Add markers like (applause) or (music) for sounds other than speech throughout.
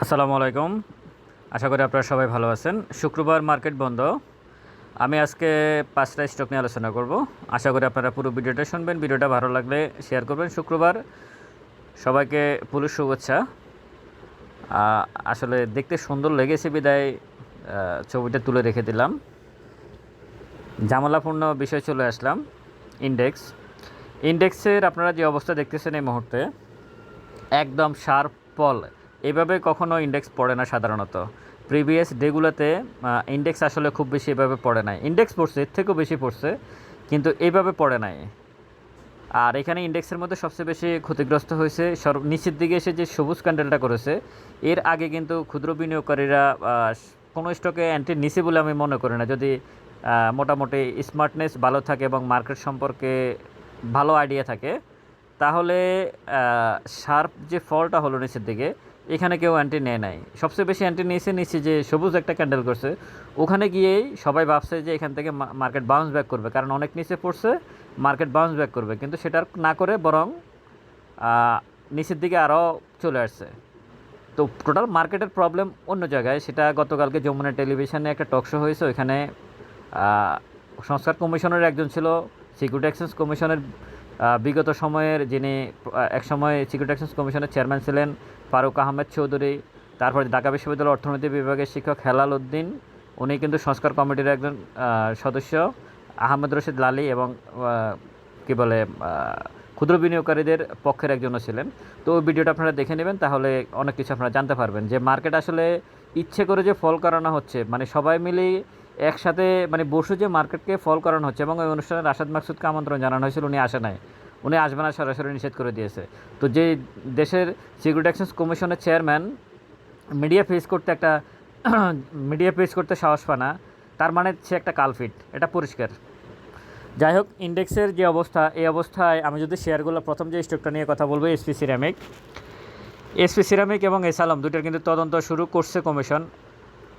আসসালামু আলাইকুম। আশা করি আপনারা সবাই ভালো আছেন। শুক্রবার মার্কেট বন্ধ। আমি আজকে পাঁচটা স্টক নিয়ে আলোচনা করব। আশা করি আপনারা পুরো ভিডিওটা শুনবেন। ভিডিওটা ভালো লাগলে শেয়ার করবেন। শুক্রবার সবাইকে পুলিশ শুভেচ্ছা। আসলে দেখতে সুন্দর লেগেছে বিদায় ছবিটা তুলে রেখে দিলাম। জামালাপূর্ণ বিষয় চলে আসলাম। ইন্ডেক্স। ইন্ডেক্সের আপনারা যে অবস্থা দেখতেছেন এই মুহূর্তে, একদম শার্প পল। এভাবে কখনো ইন্ডেক্স পড়ে না সাধারণত। প্রিভিয়াস ডেগুলোতে ইন্ডেক্স আসলে খুব বেশি এভাবে পড়ে নাই। ইন্ডেক্স পড়ছে, এর থেকেও বেশি পড়ছে, কিন্তু এইভাবে পড়ে নাই। আর এখানে ইন্ডেক্সের মধ্যে সবচেয়ে বেশি ক্ষতিগ্রস্ত হয়েছে সর্ব নিচের দিকে এসে যে সবুজ ক্যান্ডেলটা করেছে, এর আগে কিন্তু ক্ষুদ্র বিনিয়োগকারীরা কোনো স্টকে অ্যান্টি নিচে বলে আমি মনে করি না। যদি মোটামুটি স্মার্টনেস ভালো থাকে এবং মার্কেট সম্পর্কে ভালো আইডিয়া থাকে, তাহলে শার্প যে ফলটা হলো নিচের দিকে এখানে কেউ অ্যান্টি নেয় নাই। সবচেয়ে বেশি অ্যান্টি নিয়েছে নিচ্ছে যে সবুজ একটা ক্যান্ডেল করছে। ওখানে গিয়েই সবাই ভাবছে যে এখান থেকে মার্কেট বাউন্স ব্যাক করবে, কারণ অনেক নিচে পড়ছে মার্কেট বাউন্স ব্যাক করবে। কিন্তু সেটা না করে বরং নিচের দিকে আরও চলে আসছে। তো টোটাল মার্কেটের প্রবলেম অন্য জায়গায়। সেটা গতকালকে যমুনা টেলিভিশনে একটা টক শো হয়েছে। ওইখানে সংস্কার কমিশনের একজন ছিল সিকিউরিটি এক্সচেঞ্জ কমিশনের বিগত সময়ের যিনি একসময় সিকিউরিটি এক্সচেঞ্জ কমিশনের চেয়ারম্যান ছিলেন ফারুক আহমেদ চৌধুরী, তারপরে ঢাকা বিশ্ববিদ্যালয়ের অর্থনীতি বিভাগের শিক্ষক হেলাল উদ্দিন, উনি কিন্তু সংস্কার কমিটির একজন সদস্য, আহমেদ রশিদ লালি এবং কি বলে ক্ষুদ্র বিনিয়োগকারীদের পক্ষের একজনও ছিলেন। তো ওই ভিডিওটা আপনারা দেখে নেবেন, তাহলে অনেক কিছু আপনারা জানতে পারবেন যে মার্কেট আসলে ইচ্ছে করে যে ফল করানো হচ্ছে মানে সবাই মিলে একসাথে মানে বসে যে মার্কেটকে ফল করানো হচ্ছে এবং ওই অনুষ্ঠানে রাশাদ মাকসুদকে আমন্ত্রণ জানানো হয়েছিল, উনি আসে নাই। উনি আসবে না, সরাসরি নিষেধ করে দিয়েছে। তো যে দেশের সিকিউরিটি এক্সচেঞ্জ কমিশনের চেয়ারম্যান মিডিয়া ফেস করতে একটা (clears throat) মিডিয়া ফেস করতে সাহস পায় না, তার মানে সে একটা কালফিট, এটা পরিষ্কার। যাই হোক, ইন্ডেক্সের যে অবস্থা, এই অবস্থায় আমি যদি শেয়ারগুলো প্রথম যে স্টকটা নিয়ে কথা বলব এসপি সিরামিক এসপি সিরামিক এবং এসালম দুটোর কিন্তু তদন্ত শুরু করছে কমিশন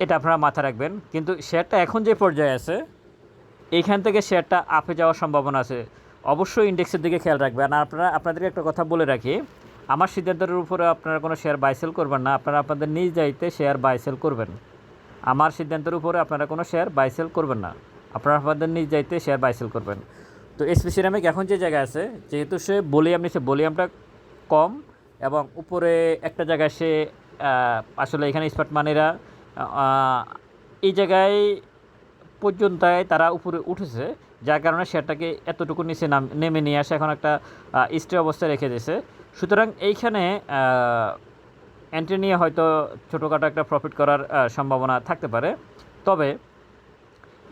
এটা আপনারা মাথায় রাখবেন। কিন্তু শেয়ারটা এখন যে পর্যায়ে আছে, এইখান থেকে শেয়ারটা আপে যাওয়ার সম্ভাবনা আছে। অবশ্যই ইন্ডেক্সের দিকে খেয়াল রাখবেন। আর আপনারা, আপনাদেরকে একটা কথা বলে রাখি, আমার সিদ্ধান্তের উপরে আপনারা কোনো শেয়ার বাইসেল করবেন না, আপনারা আপনাদের নিজ দায়িত্বে শেয়ার বাইসেল করবেন। আমার সিদ্ধান্তের উপরে আপনারা কোনো শেয়ার বাইসেল করবেন না, আপনারা আপনাদের নিজ দায়িত্বে শেয়ার বাইসেল করবেন। তো এসপি সিরামিক এখন যে জায়গায় আছে, যেহেতু সে বলিয়াম নিচ্ছে বলিয়ামটা কম এবং উপরে একটা জায়গায় সে আসলে এখানে স্মার্ট মানিরা এই জায়গায় পর্যন্তয় তারা উপরে উঠেছে, যার কারণে শেয়ারটাকে এতটুকু নিচে নাম, নেমে নিয়ে আসে, এখন একটা স্টে অবস্থায় রেখে দিয়েছে। সুতরাং এইখানে এন্ট্রি নিয়ে হয়তো ছোটোখাটো একটা প্রফিট করার সম্ভাবনা থাকতে পারে। তবে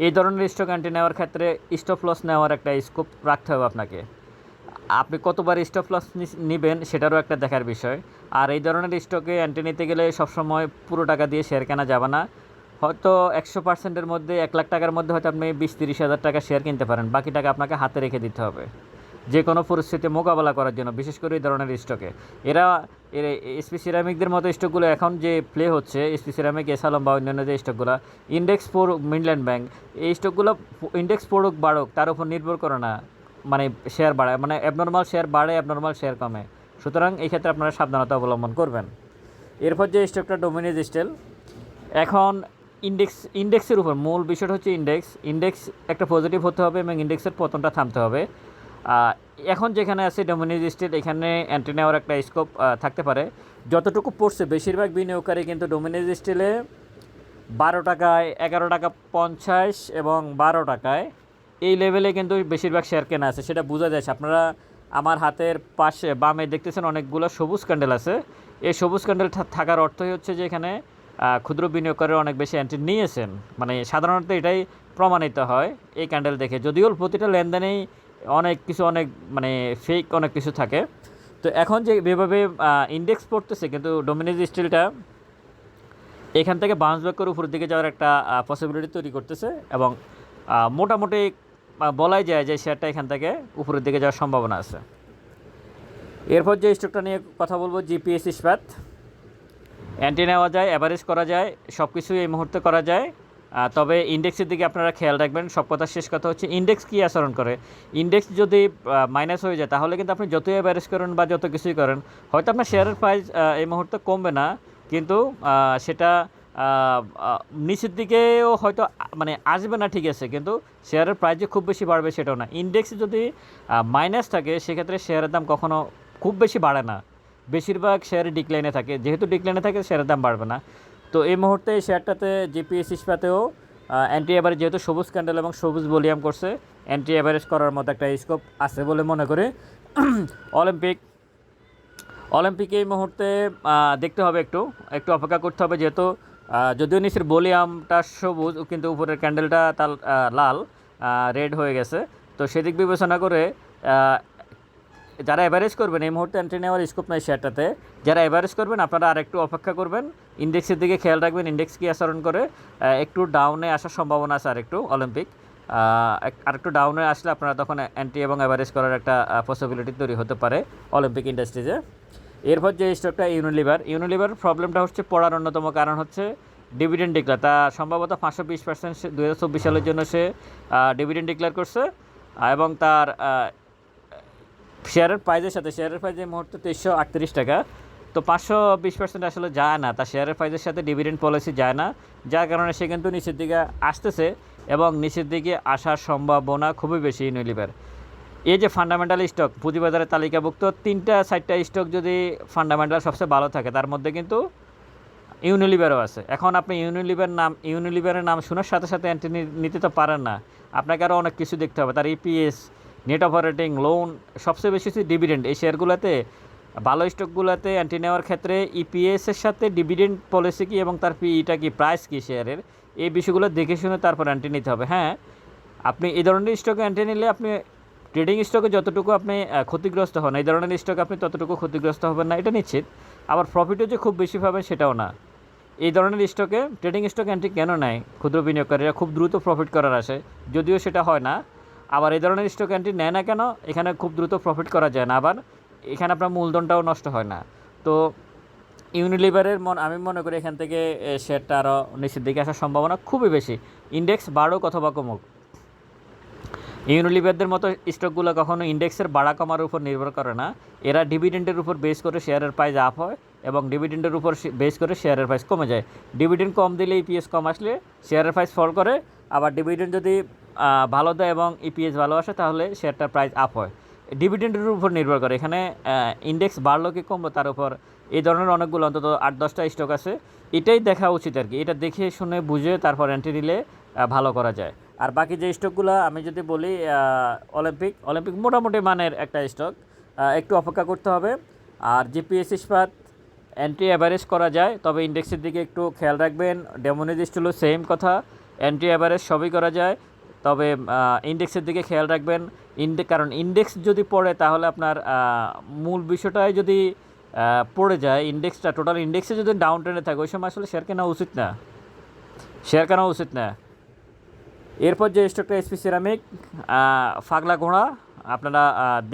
এই ধরনের স্টক এন্ট্রি নেওয়ার ক্ষেত্রে স্টপ লস নেওয়ার একটা স্কোপ রাখতে হবে আপনাকে। আপনি কতবার স্টপ লস নেবেন সেটারও একটা দেখার বিষয়। আর এই ধরনের স্টকে এন্ট্রি নিতে গেলে সবসময় পুরো টাকা দিয়ে শেয়ার কেনা যাবে না। হয়তো একশো পার্সেন্টের মধ্যে, এক লাখ টাকার মধ্যে হয়তো আপনি বিশ তিরিশ হাজার টাকা শেয়ার কিনতে পারেন। বাকি টাকা আপনাকে হাতে রেখে দিতে হবে। যে কোনো পরিস্থিতি মোকাবেলা করার জন্য, বিশেষ করে এই ধরনের স্টকে এরা এসপি সিরামিকদের মতো স্টকগুলো এখন যে প্লে হচ্ছে এসপি সিরামিক এসালম বা অন্যান্য যে স্টকগুলো ইন্ডেক্স পড়ুক মিডল্যান্ড ব্যাংক এই স্টকগুলো ইন্ডেক্স পড়ুক বাড়ুক তার উপর নির্ভর করে না। মানে শেয়ার বাড়ায় মানে অ্যাবনর্মাল শেয়ার বাড়ে অ্যাবনর্মাল শেয়ার কমে। সুতরাং এই ক্ষেত্রে আপনারা সাবধানতা অবলম্বন করবেন। এরপর যে স্টকটা ডোমিনিজ স্টেল এখন ইন্ডেক্স ইন্ডেক্সের উপর, মূল বিষয়টা হচ্ছে ইন্ডেক্স ইন্ডেক্স একটা পজিটিভ হতে হবে এবং ইন্ডেক্সের পতনটা থামতে হবে। এখন যেখানে আছে ডোমিনিজ স্টেট এখানে অ্যান্টি নেওয়ার একটা স্কোপ থাকতে পারে। যতটুকু পড়ছে, বেশিরভাগ বিনিয়োগকারী কিন্তু ডোমিনিজ স্টিলে বারো টাকায় এগারো টাকা পঞ্চাশ এবং বারো টাকায় এই লেভেলে কিন্তু বেশিরভাগ শেয়ার কেনা আছে, সেটা বোঝা যাচ্ছে আপনারা আমার হাতের পাশে, বামে দেখতেছেন অনেকগুলো সবুজ ক্যান্ডেল আছে। এই সবুজ ক্যান্ডেল থাকার অর্থই হচ্ছে যে এখানে ক্ষুদ্র বিনিয়োগকারী অনেক বেশি এন্ট্রি নিয়েছেন। মানে সাধারণত এটাই প্রমাণিত হয় এই ক্যান্ডেল দেখে। যদিও প্রতিটা লেনদেনেই অনেক কিছু, অনেক মানে ফেক অনেক কিছু থাকে। তো এখন যে যেভাবে ইন্ডেক্স পড়তেছে, কিন্তু ডোমিনেজ স্টিলটা এখান থেকে বাউন্স ব্যাক করে উপরের দিকে যাওয়ার একটা পসিবিলিটি তৈরি করতেছে এবং মোটামুটি বলাই যায় যে শেয়ারটা এখান থেকে উপরের দিকে যাওয়ার সম্ভাবনা আছে। এরপর যে স্টকটা নিয়ে কথা বলব জিপিএস ইস্পাত। অ্যান্টি নেওয়া যায় অ্যাভারেজ করা যায় সব কিছুই এই মুহূর্তে করা যায়। তবে ইন্ডেক্সের দিকে আপনারা খেয়াল রাখবেন। সব কথা শেষ কথা হচ্ছে ইন্ডেক্স কী আচরণ করে? ইন্ডেক্স যদি মাইনাস হয়ে যায়, তাহলে কিন্তু আপনি যতই অ্যাভারেজ করেন বা যত কিছুই করেন, হয়তো আপনার শেয়ারের প্রাইস এই মুহূর্তে কমবে না। কিন্তু সেটা নিচের দিকেও হয়তো মানে আসবে না ঠিক আছে, কিন্তু শেয়ারের প্রাইস যে খুব বেশি বাড়বে সেটাও না। ইন্ডেক্স যদি মাইনাস থাকে, সেক্ষেত্রে শেয়ারের দাম কখনও খুব বেশি বাড়ে না। বেশিরভাগ শেয়ার ডিক্লাইনে থাকে। যেহেতু ডিক্লাইনে থাকে, শেয়ারের দাম বাড়বে না। তো এই মুহূর্তে শেয়ারটাতে জিপিএস ইস্পাতেও অ্যান্টি অ্যাভারেজ যেহেতু সবুজ ক্যান্ডেল এবং সবুজ ভলিউম করছে অ্যান্টি অ্যাভারেজ করার মতো একটা স্কোপ আছে বলে মনে করি। (clears throat) অলিম্পিক অলিম্পিকে এই মুহূর্তে দেখতে হবে একটু। একটু অপেক্ষা করতে হবে যেহেতু যদিও নিচের ভলিউমটা সবুজ, কিন্তু উপরের ক্যান্ডেলটা তার লাল রেড হয়ে গেছে। তো সেদিক বিবেচনা করে যারা অ্যাভারেজ করবেন, এই মুহূর্তে এন্ট্রি নেওয়ার স্কোপ নাই শেয়ারটাতে। যারা এভারেজ করবেন, আপনারা আরেকটু অপেক্ষা করবেন। ইন্ডেক্সের দিকে খেয়াল রাখবেন ইন্ডেক্স কি আচরণ করে। একটু ডাউনে আসার সম্ভাবনা আছে আরেকটু অলিম্পিক আরেকটু ডাউনে আসলে আপনারা তখন অ্যান্টি এবং অ্যাভারেজ করার একটা পসিবিলিটি তৈরি হতে পারে অলিম্পিক ইন্ডাস্ট্রিজে এরপর যে স্টকটা ইউনিলিভার ইউনিলিভার প্রবলেমটা হচ্ছে পড়ার অন্যতম কারণ হচ্ছে ডিভিডেন্ড ডিক্লার তা সম্ভবত পাঁচশো বিশ পার্সেন্ট দু হাজার চব্বিশ সালের জন্য সে ডিভিডেন্ড ডিক্লেয়ার করছে এবং তার শেয়ারের প্রাইজের সাথে শেয়ারের প্রাইজ এই মুহূর্তে তেইশশো আটত্রিশ টাকা। তো পাঁচশো বিশ পার্সেন্ট আসলে যায় না, তার শেয়ারের প্রাইজের সাথে ডিভিডেন্ড পলিসি যায় না, যার কারণে সে কিন্তু নিচের দিকে আসতেছে এবং নিচের দিকে আসার সম্ভাবনা খুবই বেশি ইউনিলিভার। এই যে ফান্ডামেন্টাল স্টক পুঁজিবাজারে তালিকাভুক্ত তিনটা, চারটা স্টক যদি ফান্ডামেন্টাল সবচেয়ে ভালো থাকে, তার মধ্যে কিন্তু ইউনিলিভারও আছে। এখন আপনি ইউনিলিভার নাম ইউনিলিভারের নাম শোনার সাথে সাথে অ্যান্টি নিতে তো পারেন না। আপনাকে আরও অনেক কিছু দেখতে হবে। তার ইপিএস নেট অপারেটিং লোন সবচেয়ে বেশি হচ্ছে ডিভিডেন্ড এই শেয়ারগুলোতে ভালো স্টকগুলোতে অ্যান্টি নেওয়ার ক্ষেত্রে ইপিএসের সাথে ডিভিডেন্ড পলিসি কি এবং তার পিইটা কি প্রাইস কি শেয়ারের এই বিষয়গুলো দেখে শুনে তারপর অ্যান্টি নিতে হবে। হ্যাঁ আপনি এই ধরনের স্টকে অ্যান্টি নিলে আপনি ট্রেডিং স্টকে যতটুকু আপনি ক্ষতিগ্রস্ত হন, এই ধরনের স্টক আপনি ততটুকু ক্ষতিগ্রস্ত হবেন না, এটা নিশ্চিত। আবার প্রফিটও যে খুব বেশি পাবেন সেটাও না। এই ধরনের স্টকে, ট্রেডিং স্টক এন্ট্রি কেন নেয়? ক্ষুদ্র বিনিয়োগকারীরা খুব দ্রুত প্রফিট করার আসে যদিও সেটা হয় না, আবার এই ধরনের স্টক এন্ট্রি নেয় না কেন, এখানে খুব দ্রুত প্রফিট করা যায় না। আবার এখানে আপনার মূলধনটাও নষ্ট হয় না। তো ইউনিলিভারের মন, আমি মনে করি এখান থেকে শেয়ারটা আরও নিচের দিকে আসার সম্ভাবনা খুবই বেশি। ইন্ডেক্স বাড়ুক অথবা কমুক। ইউনিলিভারদের মতো স্টকগুলো কখনো ইন্ডেক্সের বাড়া কমার উপর নির্ভর করে না। এরা ডিভিডেন্ডের উপর বেস করে শেয়ারের প্রাইস আপ হয় এবং ডিভিডেন্ডের উপর বেস করে শেয়ারের প্রাইস কমে যায়। ডিভিডেন্ড কম দিলে ইপিএস কম আসলে শেয়ারের প্রাইস ফল করে, আবার ডিভিডেন্ড যদি ভালো দেয় এবং ইপিএস ভালো আসে তাহলে শেয়ারটার প্রাইস আপ হয়। ডিভিডেন্ডের উপর নির্ভর করে। এখানে ইন্ডেক্স বাড়লো কি কমলো তার উপর এই ধরনের অনেকগুলো অন্তত আট দশটা স্টক আছে। এটাই দেখা উচিত আর কি। এটা দেখে, শুনে, বুঝে, তারপর এন্ট্রি নিলে ভালো করা যায়। আর বাকি যে স্টকগুলো আমি যদি বলি অলিম্পিক অলিম্পিক মোটামুটি মানের একটা স্টক। একটু অপেক্ষা করতে হবে। আর জিপিএস ইস্পাত অ্যান্টি অ্যাভারেজ করা যায়, তবে ইন্ডেক্সের দিকে একটু খেয়াল রাখবেন। ডেমোনিজ স্টুলো সেম কথা। অ্যান্টি অ্যাভারেজ সবই করা যায়, তবে ইন্ডেক্সের দিকে খেয়াল রাখবেন। ইন্ডে কারণ ইন্ডেক্স যদি পড়ে, তাহলে আপনার মূল বিষয়টাই যদি পড়ে যায় ইন্ডেক্সটা টোটাল ইন্ডেক্সে যদি ডাউন ট্রেনে থাকে, ওই সময় আসলে শেয়ার কেনা উচিত না। শেয়ার কেনা উচিত না। এরপর যে স্টকটা এসপি সিরামিক ফাগলা ঘোড়া, আপনারা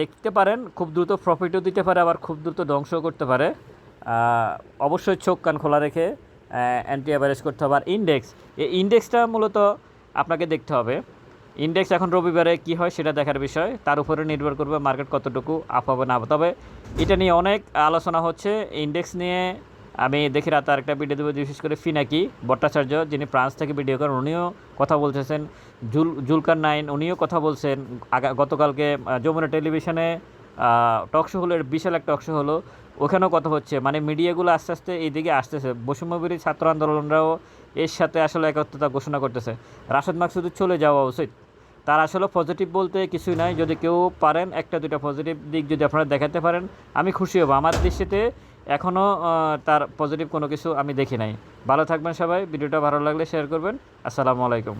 দেখতে পারেন, খুব দ্রুত প্রফিটও দিতে পারে, আবার খুব দ্রুত ধ্বংসও করতে পারে। অবশ্যই চোখ কান খোলা রেখে অ্যান্টি অ্যাভারেজ করতে হবে। আর ইন্ডেক্স এই ইন্ডেক্সটা মূলত আপনাকে দেখতে হবে। ইন্ডেক্স এখন রবিবারে কি হয় সেটা দেখার বিষয়। তার উপরে নির্ভর করবে মার্কেট কতটুকু আপ হবে না তবে এটা নিয়ে অনেক আলোচনা হচ্ছে। ইন্ডেক্স নিয়ে আমি দেখি রাতে আরেকটা ভিডিও দেবো বিশেষ করে ফিনাকি, ভট্টাচার্য, যিনি ফ্রান্স থেকে ভিডিও করেন, উনিও কথা বলতেছেন। জুল, জুলকার নাইন, উনিও কথা বলছেন। গতকালকে যমুনা টেলিভিশনে টক শো হলো বিশাল একটা টক শো হলো। ওখানেও কথা হচ্ছে। মানে মিডিয়াগুলো আস্তে আস্তে এইদিকে আসতেছে। বৈষম্যবিরী ছাত্র আন্দোলনরাও এর সাথে আসলে একত্রতা ঘোষণা করতেছে। রাশেদ মাকসুদের চলে যাওয়া উচিত। তার আসলে পজিটিভ বলতে কিছুই নাই। যদি কেউ পারেন, একটা দুটা পজিটিভ দিক যদি আপনারা দেখাতে পারেন, আমি খুশি হব। আমার দৃষ্টিতে এখনও তার পজিটিভ কোনো কিছু আমি দেখি নাই। ভালো থাকবেন সবাই, ভিডিওটা ভালো লাগলে শেয়ার করবেন। আসসালামু আলাইকুম।